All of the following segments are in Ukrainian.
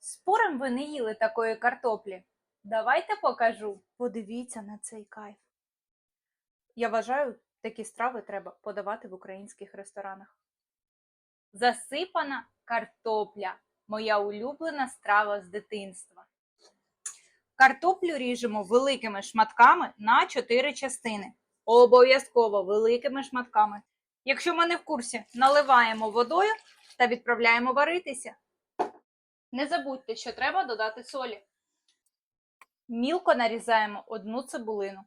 Спорим, ви не їли такої картоплі? Давайте покажу. Подивіться на цей кайф. Я вважаю, такі страви треба подавати в українських ресторанах. Засипана картопля моя улюблена страва з дитинства. Картоплю ріжемо великими шматками на 4 частини. Обов'язково великими шматками. Якщо ми не в курсі, наливаємо водою та відправляємо варитися. Не забудьте, що треба додати солі. Мілко нарізаємо одну цибулину.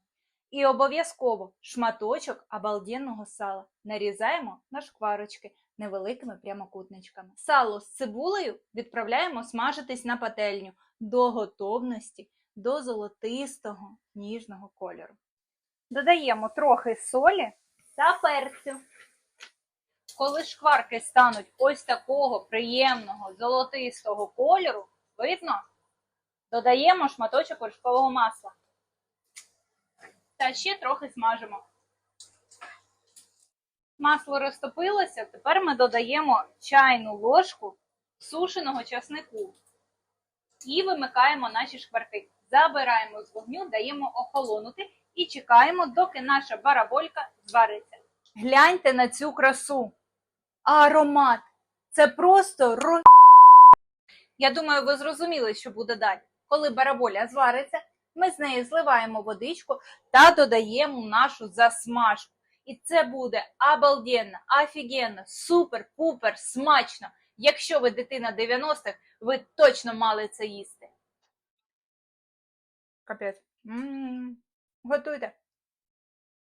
І обов'язково шматочок обалденного сала нарізаємо на шкварочки невеликими прямокутничками. Сало з цибулею відправляємо смажитись на пательню до готовності, до золотистого ніжного кольору. Додаємо трохи солі та перцю. Коли шкварки стануть ось такого приємного золотистого кольору, видно, додаємо шматочок вершкового масла. Та ще трохи смажимо. Масло розтопилося, тепер ми додаємо чайну ложку сушеного часнику і вимикаємо наші шкварки. Забираємо з вогню, даємо охолонути і чекаємо, доки наша бараболька звариться. Гляньте на цю красу. Аромат. Це просто ро... Я думаю, ви зрозуміли, що буде далі. Коли бараболя звариться, ми з неї зливаємо водичку та додаємо нашу засмажку. І це буде обалденно, офігенно, супер-пупер, смачно. Якщо ви дитина 90-х, ви точно мали це їсти. Капець. М, Готуйте.